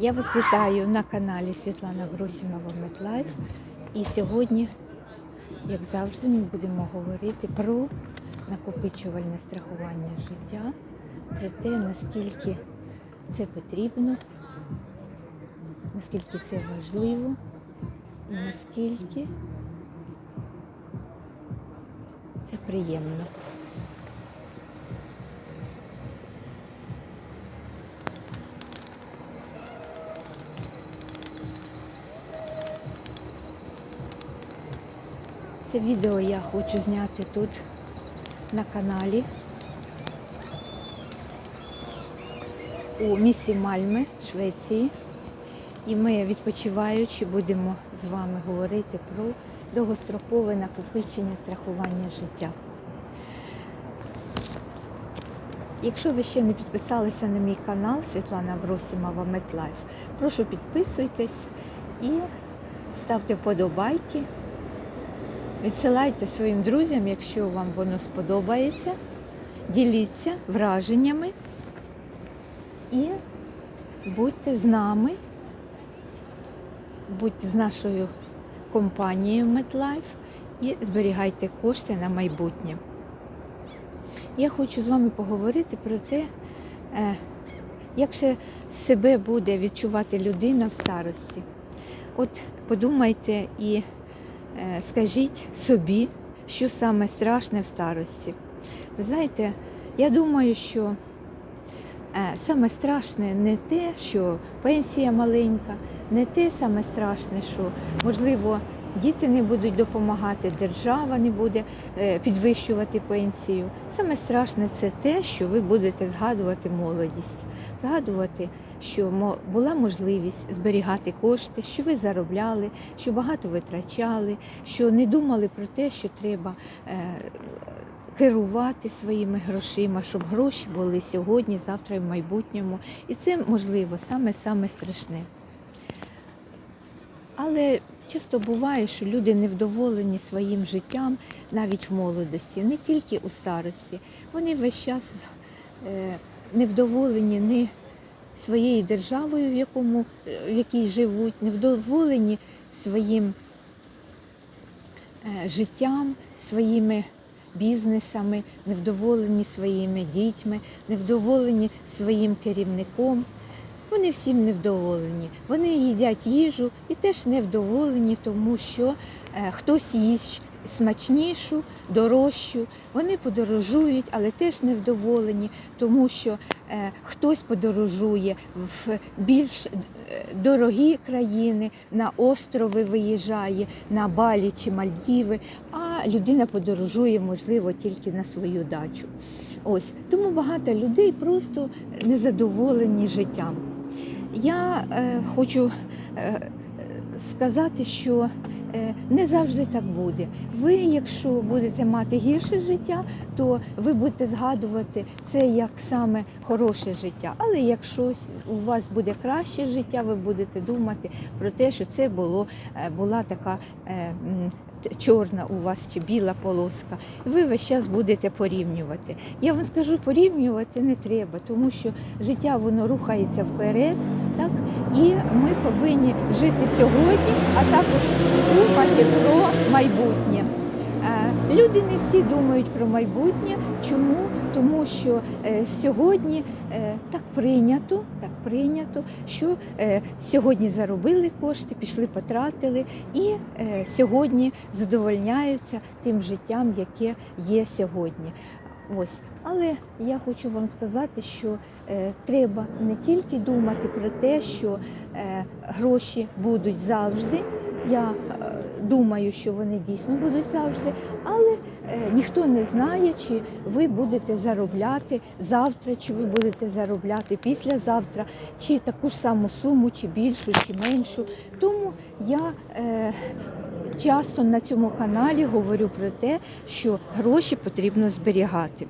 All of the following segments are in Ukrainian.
Я вас вітаю на каналі Світлана Брусімова Медлайф. І сьогодні, як завжди, ми будемо говорити про накопичувальне страхування життя, про те, наскільки це потрібно, наскільки це важливо і наскільки це приємно. Це відео я хочу зняти тут на каналі у місті Мальме, Швеції. І ми, відпочиваючи, будемо з вами говорити про довгострокове накопичення страхування життя. Якщо ви ще не підписалися на мій канал Світлана Брусімова MedLife, прошу підписуйтесь і ставте вподобайки. Відсилайте своїм друзям, якщо вам воно сподобається. Діліться враженнями і будьте з нами, будьте з нашою компанією MedLife і зберігайте кошти на майбутнє. Я хочу з вами поговорити про те, е, як ще себе буде відчувати людина в старості. От подумайте і скажіть собі, що саме страшне в старості. Ви знаєте, я думаю, що е, саме страшне не те, що пенсія маленька, не те саме страшне, що можливо діти не будуть допомагати, держава не буде е, підвищувати пенсію. Саме страшне це те, що ви будете згадувати молодість, згадувати, що була можливість зберігати кошти, що ви заробляли, що багато витрачали, що не думали про те, що треба. е, Керувати своїми грошима, щоб гроші були сьогодні, завтра і в майбутньому. І це можливо саме-саме страшне. Але часто буває, що люди невдоволені своїм життям навіть в молодості, не тільки у старості. Вони весь час е, невдоволені не своєю державою, в, якому, е, в якій живуть, невдоволені своїм е, життям, своїми бізнесами, невдоволені своїми дітьми, невдоволені своїм керівником. Вони всім невдоволені. Вони їдять їжу і теж невдоволені, тому що е, хтось їсть смачнішу, дорожчу. Вони подорожують, але теж невдоволені, тому що е, хтось подорожує в більш е, дорогі країни, на острови виїжджає, на Балі чи Мальдіви, а людина подорожує, можливо, тільки на свою дачу. Ось тому багато людей просто незадоволені життям. Я е, хочу е, сказати, що е, не завжди так буде. Ви, якщо будете мати гірше життя, то ви будете згадувати це як саме хороше життя. Але якщо у вас буде краще життя, ви будете думати про те, що це було, е, була така. е, Чорна у вас чи біла полоска, ви весь час будете порівнювати. Я вам скажу, порівнювати не треба, тому що життя воно рухається вперед, так і ми повинні жити сьогодні, а також думати про майбутнє. Е, Люди не всі думають про майбутнє. Чому? Тому що е, сьогодні е, так прийнято, так прийнято, що е, сьогодні заробили кошти, пішли, потратили, і сьогодні задовольняються тим життям, яке є сьогодні. Ось, але я хочу вам сказати, що е, треба не тільки думати про те, що е, гроші будуть завжди. Я е, думаю, що вони дійсно будуть завжди, але е, ніхто не знає, чи ви будете заробляти завтра, чи ви будете заробляти післязавтра, чи таку ж саму суму, чи більшу, чи меншу. Тому я е, часто на цьому каналі говорю про те, що гроші потрібно зберігати.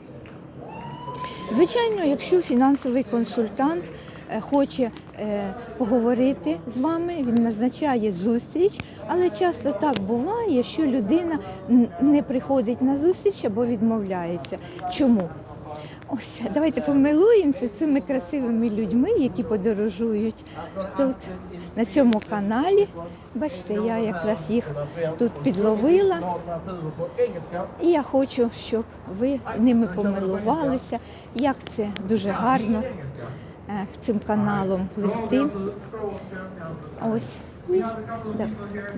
Звичайно, якщо фінансовий консультант е, хоче е, поговорити з вами, він назначає зустріч, але часто так буває, що людина не приходить на зустріч або відмовляється. Чому? Ось, давайте помилуємося цими красивими людьми, які подорожують тут, на цьому каналі. Бачите, я якраз їх тут підловила. І я хочу, щоб ви ними помилувалися, як це дуже гарно е, цим каналом пливти. Ось.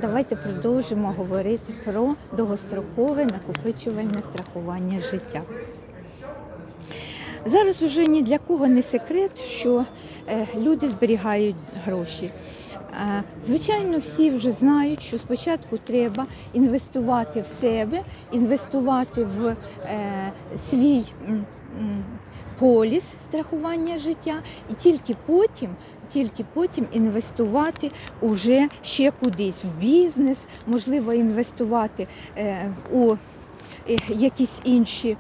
Давайте продовжимо говорити про довгострокове накопичувальне страхування життя. Зараз уже ні для кого не секрет, що е, люди зберігають гроші. Е, Звичайно, всі вже знають, що спочатку треба інвестувати в себе, інвестувати в е, свій поліс страхування життя, і тільки потім, тільки потім інвестувати уже ще кудись в бізнес, можливо, інвестувати е, у е, якісь інші.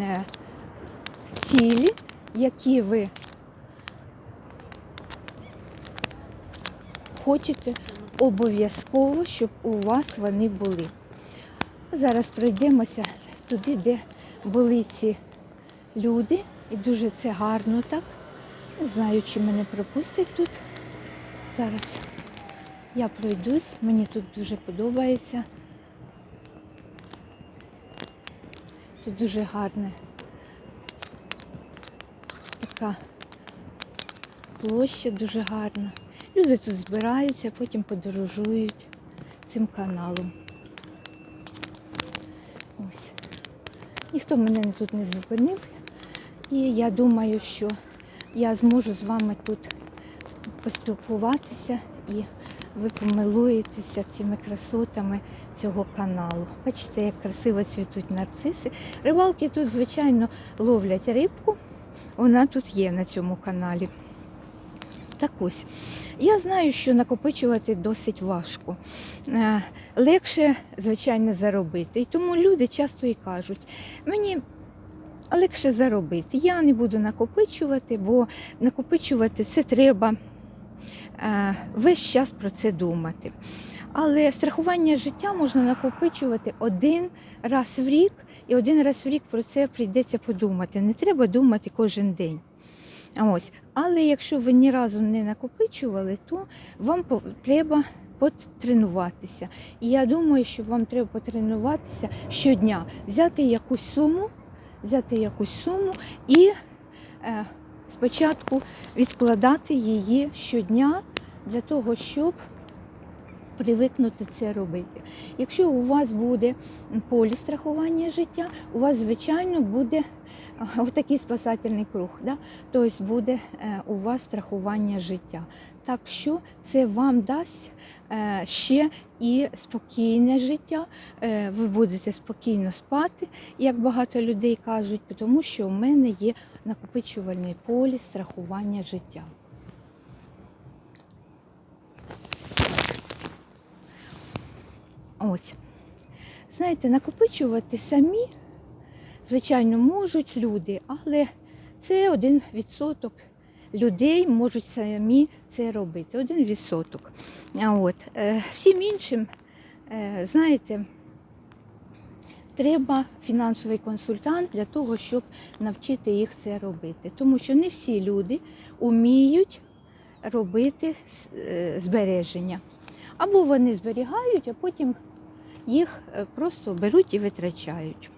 е, цілі, які ви хочете обов'язково, щоб у вас вони були. Зараз пройдемося туди, де були ці люди, і дуже це гарно так. Не знаю, чи мене пропустять тут. Зараз я пройдусь, мені тут дуже подобається. Тут дуже гарне така площа дуже гарна. Люди тут збираються, потім подорожують цим каналом. Ось. Ніхто мене тут не зупинив. І я думаю, що я зможу з вами тут поспілкуватися і ви помилуєтеся цими красотами цього каналу. Бачите, як красиво цвітуть нарциси. Рибалки тут, звичайно, ловлять рибку. Вона тут є на цьому каналі. Так ось, я знаю, що накопичувати досить важко. Е, Легше, звичайно, заробити. І тому люди часто і кажуть, мені легше заробити. Я не буду накопичувати, бо накопичувати це треба е, весь час про це думати. Але страхування життя можна накопичувати один раз в рік, і один раз в рік про це прийдеться подумати. Не треба думати кожен день. Ось. Але якщо ви ні разу не накопичували, то вам треба потренуватися. І я думаю, що вам треба потренуватися щодня, взяти якусь суму, взяти якусь суму і е, спочатку відкладати її щодня для того, щоб привикнути це робити. Якщо у вас буде поліс страхування життя, у вас, звичайно, буде отакий спасательний круг. Да? Тобто буде е, у вас страхування життя. Так що це вам дасть е, ще і спокійне життя. Е, Ви будете спокійно спати, як багато людей кажуть, тому що у мене є накопичувальний поліс страхування життя. Ось. Знаєте, накопичувати самі, звичайно, можуть люди, але це один відсоток людей можуть самі це робити. Один відсоток. От, е, всім іншим, е, знаєте, треба фінансовий консультант для того, щоб навчити їх це робити. Тому що не всі люди вміють робити е, збереження. Або вони зберігають, а потім їх е, просто беруть і витрачають.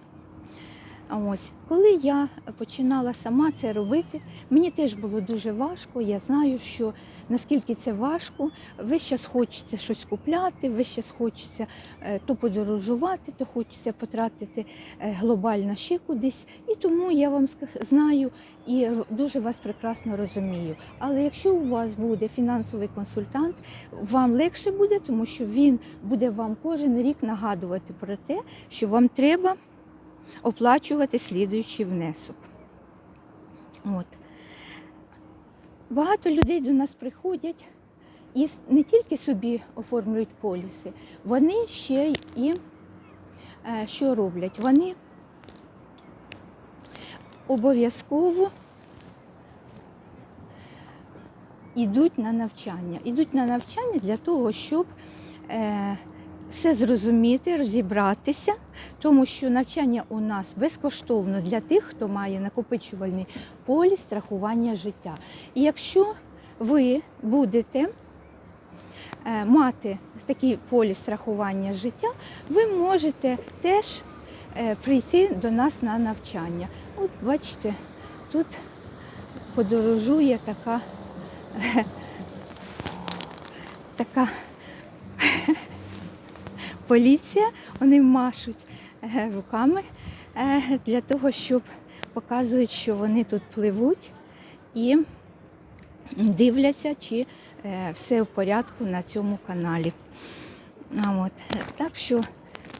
Ось, коли я починала сама це робити, мені теж було дуже важко. Я знаю, що наскільки це важко, весь час хочеться щось купляти, весь час хочеться е, то подорожувати, то хочеться потратити е, глобально ще кудись. І тому я вам знаю і дуже вас прекрасно розумію. Але якщо у вас буде фінансовий консультант, вам легше буде, тому що він буде вам кожен рік нагадувати про те, що вам треба оплачувати слідуючий внесок. От. Багато людей до нас приходять і не тільки собі оформлюють поліси, вони ще і е, що роблять? Вони обов'язково йдуть на навчання. Йдуть на навчання для того, щоб е, все зрозуміти, розібратися, тому що навчання у нас безкоштовно для тих, хто має накопичувальний поліс страхування життя. І якщо ви будете е, мати такий поліс страхування життя, ви можете теж е, прийти до нас на навчання. От бачите, тут подорожує така, така поліція, вони машуть е, руками е, для того, щоб показують, що вони тут пливуть і дивляться, чи е, все в порядку на цьому каналі. От. Так що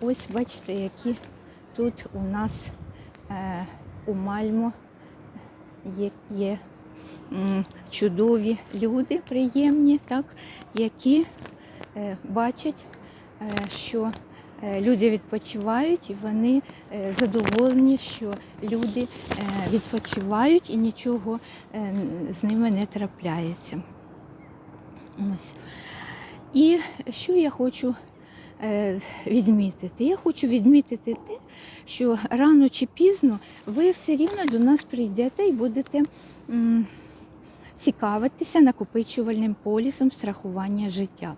ось бачите, які тут у нас у Мальмо є, чудові люди, приємні, так, які бачать, що е, люди відпочивають і вони е, задоволені, що люди е, відпочивають і нічого е, з ними не трапляється. Ось. І що я хочу е, відмітити? Я хочу відмітити те, що рано чи пізно ви все рівно до нас прийдете і будете цікавитися накопичувальним полісом страхування життя.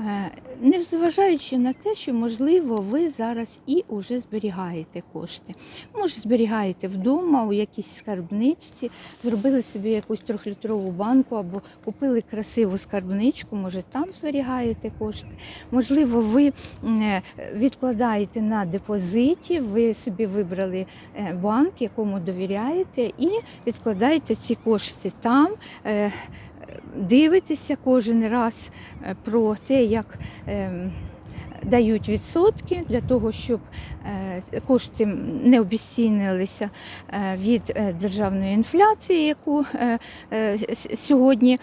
Е, Незважаючи на те, що можливо ви зараз і вже зберігаєте кошти. Може, зберігаєте вдома у якійсь скарбничці, зробили собі якусь трьохлітрову банку або купили красиву скарбничку, може там зберігаєте кошти. Можливо, ви е, відкладаєте на депозиті, ви собі вибрали е, банк, якому довіряєте, і відкладаєте ці кошти там. Дивитеся кожен раз е, про те, як ем, дають відсотки для того, щоб е, кошти не обіцінилися е, від державної інфляції, яку сьогодні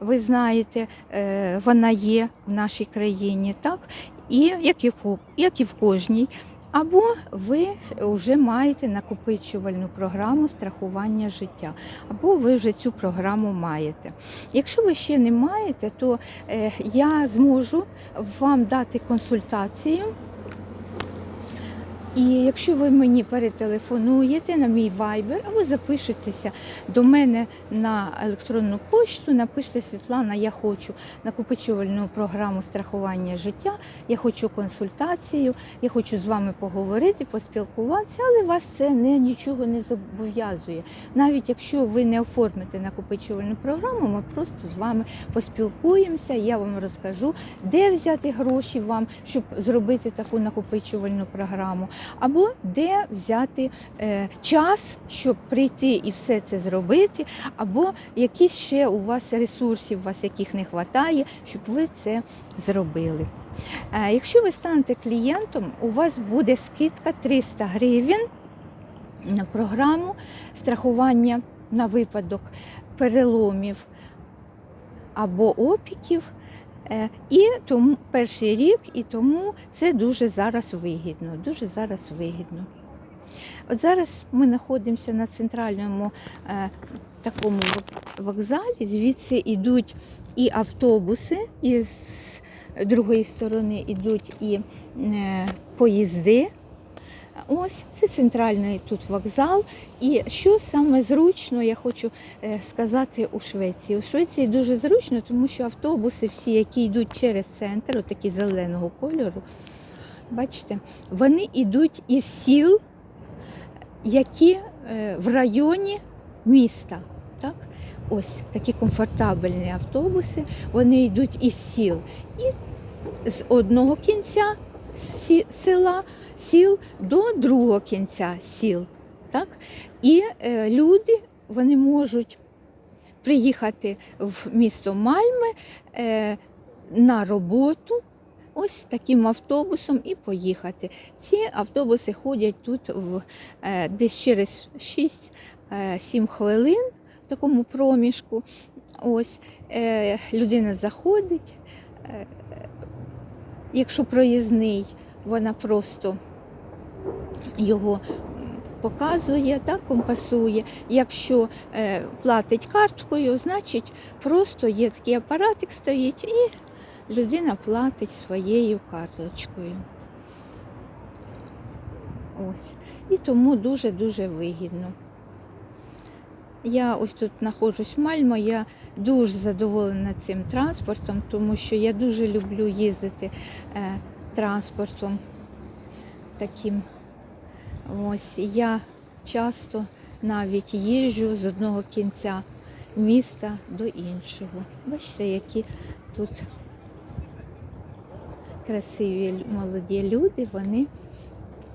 ви знаєте, вона є в нашій країні, так? І як і в кожній. Або ви вже маєте накопичувальну програму страхування життя, або ви вже цю програму маєте. Якщо ви ще не маєте, то е, я зможу вам дати консультацію. І якщо ви мені перетелефонуєте на мій вайбер або запишетеся до мене на електронну почту, напишете Світлана, я хочу накопичувальну програму страхування життя, я хочу консультацію, я хочу з вами поговорити, поспілкуватися, але вас це не, нічого не зобов'язує. Навіть якщо ви не оформите накопичувальну програму, ми просто з вами поспілкуємося, я вам розкажу, де взяти гроші вам, щоб зробити таку накопичувальну програму, або де взяти е, час, щоб прийти і все це зробити, або якісь ще у вас ресурсів, у вас яких не вистачає, щоб ви це зробили. Е, Якщо ви станете клієнтом, у вас буде скидка 300 гривень на програму страхування на випадок переломів або опіків. Е, І тому перший рік, і тому це дуже зараз вигідно. Дуже зараз вигідно. От зараз ми знаходимося на центральному е, такому вокзалі, звідси йдуть і автобуси, і з другої сторони йдуть і е, поїзди. Ось це центральний тут вокзал. І що саме зручно, я хочу е, сказати у Швеції. У Швеції дуже зручно, тому що автобуси, всі, які йдуть через центр, отакі зеленого кольору, бачите, вони йдуть із сіл, які е, в районі міста. Так? Ось такі комфортабельні автобуси, вони йдуть із сіл. І з одного кінця села, сіл до другого кінця сіл. Так? І е, люди вони можуть приїхати в місто Мальме е, на роботу. Ось таким автобусом і поїхати. Ці автобуси ходять тут в, е, десь через 6-7 хвилин в такому проміжку. Ось е, людина заходить. Е, якщо проїзний, вона просто його показує, так, компасує. Якщо е, платить карткою, значить просто є такий апаратик стоїть і людина платить своєю карточкою. Ось. І тому дуже-дуже вигідно. Я ось тут знаходжусь в Мальмо, я дуже задоволена цим транспортом, тому що я дуже люблю їздити е, транспортом таким. Ось я часто навіть їжджу з одного кінця міста до іншого. Бачите, які тут красиві молоді люди, вони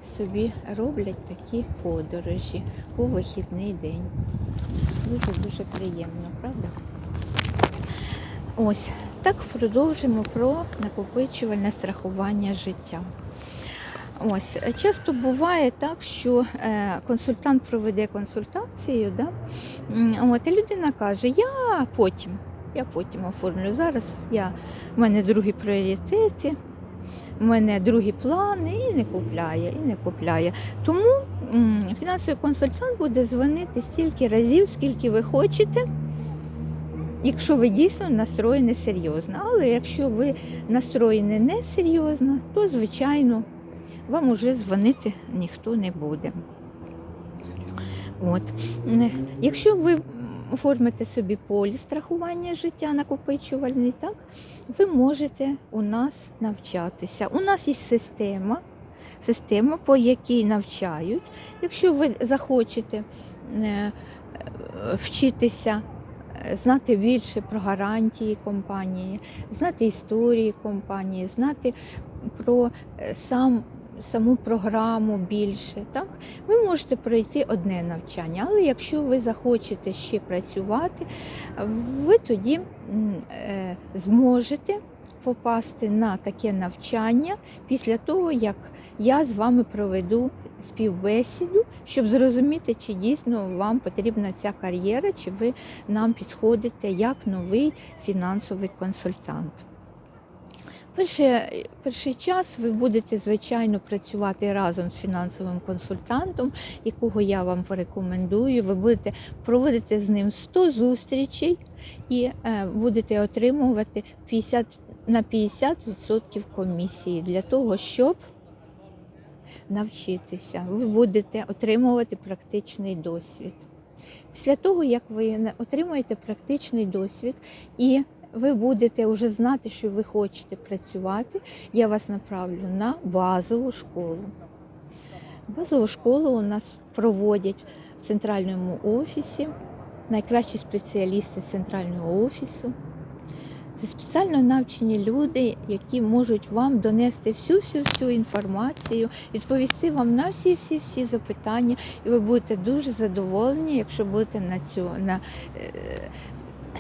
собі роблять такі подорожі у вихідний день. Дуже дуже приємно, правда? Ось так продовжимо про накопичувальне страхування життя. Ось часто буває так, що е, консультант проведе консультацію, да? от, і людина каже, я потім, я потім оформлю. Зараз я, в мене другі пріоритети, в мене другі плани і не купляє, і не купляє. Тому фінансовий консультант буде дзвонити стільки разів, скільки ви хочете. Якщо ви дійсно настроєні серйозно, але якщо ви настроєні не серйозно, то звичайно вам уже дзвонити ніхто не буде. От. Якщо ви оформите собі поліс страхування життя накопичувальний, так, ви можете у нас навчатися. У нас є система, система, по якій навчають. Якщо ви захочете е, вчитися е, знати більше про гарантії компанії, знати історії компанії, знати про е, сам, саму програму більше. Так? Ви можете пройти одне навчання, але якщо ви захочете ще працювати, ви тоді зможете попасти на таке навчання після того, як я з вами проведу співбесіду, щоб зрозуміти, чи дійсно вам потрібна ця кар'єра, чи ви нам підходите як новий фінансовий консультант. Перше, перший час ви будете, звичайно, працювати разом з фінансовим консультантом, якого я вам порекомендую. Ви будете проводити з ним 100 зустрічей і е, будете отримувати 50, на 50% комісії для того, щоб навчитися. Ви будете отримувати практичний досвід. Після того, як ви отримаєте практичний досвід і ви будете вже знати, що ви хочете працювати, я вас направлю на базову школу. Базову школу у нас проводять в центральному офісі, найкращі спеціалісти центрального офісу. Це спеціально навчені люди, які можуть вам донести всю всю всю інформацію, відповісти вам на всі всі всі запитання, і ви будете дуже задоволені, якщо будете на цю на е,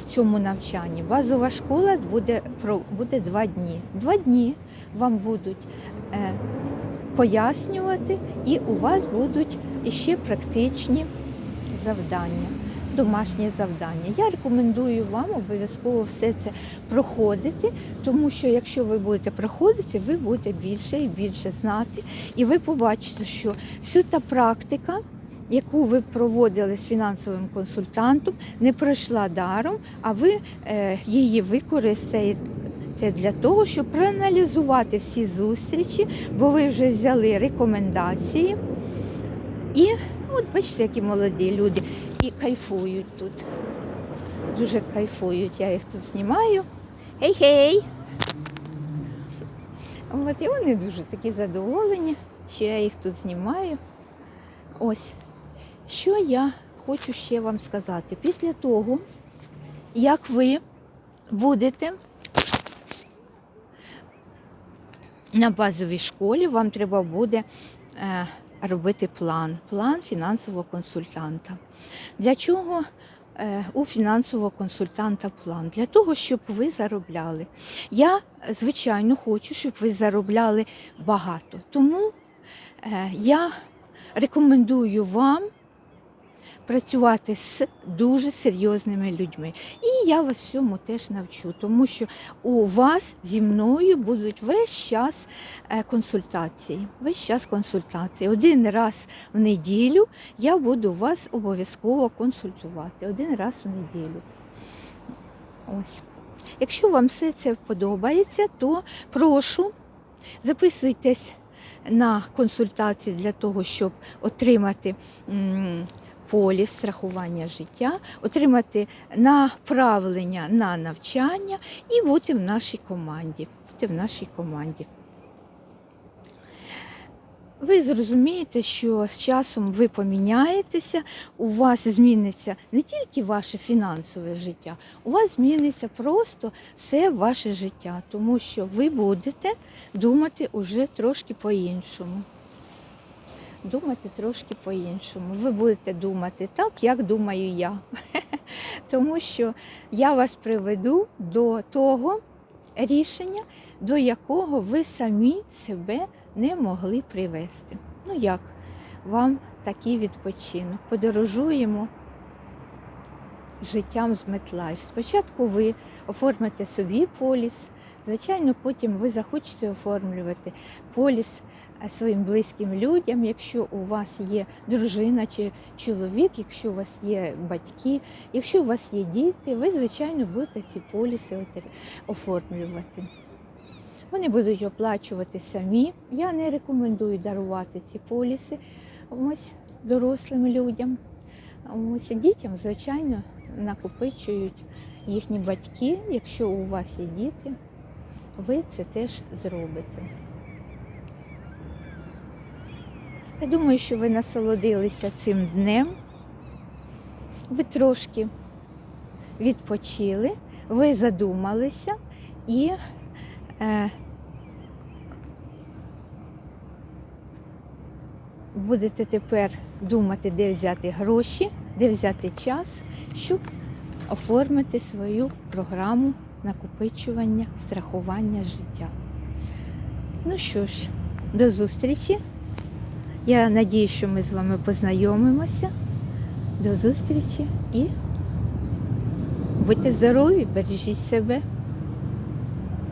цьому навчанні. Базова школа буде про буде два дні. Два дні вам будуть е, пояснювати, і у вас будуть іще практичні завдання. Домашні завдання. Я рекомендую вам обов'язково все це проходити, тому що якщо ви будете проходити, ви будете більше і більше знати, і ви побачите, що всю та практика, яку ви проводили з фінансовим консультантом, не пройшла даром, а ви е, її використаєте для того, щоб проаналізувати всі зустрічі, бо ви вже взяли рекомендації. І от бачите, які молоді люди і кайфують тут. Дуже кайфують. Я їх тут знімаю. Гей-гей! От, і вони дуже такі задоволені, що я їх тут знімаю. Ось, що я хочу ще вам сказати. Після того, як ви будете на базовій школі, вам треба буде е, робити план, план фінансового консультанта. Для чого е, у фінансового консультанта план? Для того, щоб ви заробляли. Я, звичайно, хочу, щоб ви заробляли багато. Тому е, я рекомендую вам працювати з дуже серйозними людьми. І я вас цьому теж навчу, тому що у вас зі мною будуть весь час е, консультації. Весь час консультації. Один раз в неділю я буду вас обов'язково консультувати. Один раз в неділю. Ось. Якщо вам все це подобається, то прошу записуйтесь на консультації для того, щоб отримати поліс страхування життя, отримати направлення на навчання і бути в нашій команді. Бути в нашій команді. Ви зрозумієте, що з часом ви поміняєтеся, у вас зміниться не тільки ваше фінансове життя, у вас зміниться просто все ваше життя, тому що ви будете думати уже трошки по-іншому. Думати трошки по-іншому. Ви будете думати так, як думаю я. Тому що я вас приведу до того рішення, до якого ви самі себе не могли привести. Ну як вам такий відпочинок? Подорожуємо життям з MetLife. Спочатку ви оформите собі поліс, звичайно, потім ви захочете оформлювати поліс е, своїм близьким людям, якщо у вас є дружина чи чоловік, якщо у вас є батьки, якщо у вас є діти, ви, звичайно, будете ці поліси оформлювати. Вони будуть оплачувати самі. Я не рекомендую дарувати ці поліси ось дорослим людям. Ось дітям, звичайно, накопичують їхні батьки. Якщо у вас є діти, ви це теж зробите. Я думаю, що ви насолодилися цим днем. Ви трошки відпочили, ви задумалися і е, будете тепер думати, де взяти гроші, де взяти час, щоб оформити свою програму накопичування, страхування життя. Ну що ж, до зустрічі. Я надію, що ми з вами познайомимося. До зустрічі і будьте здорові, бережіть себе.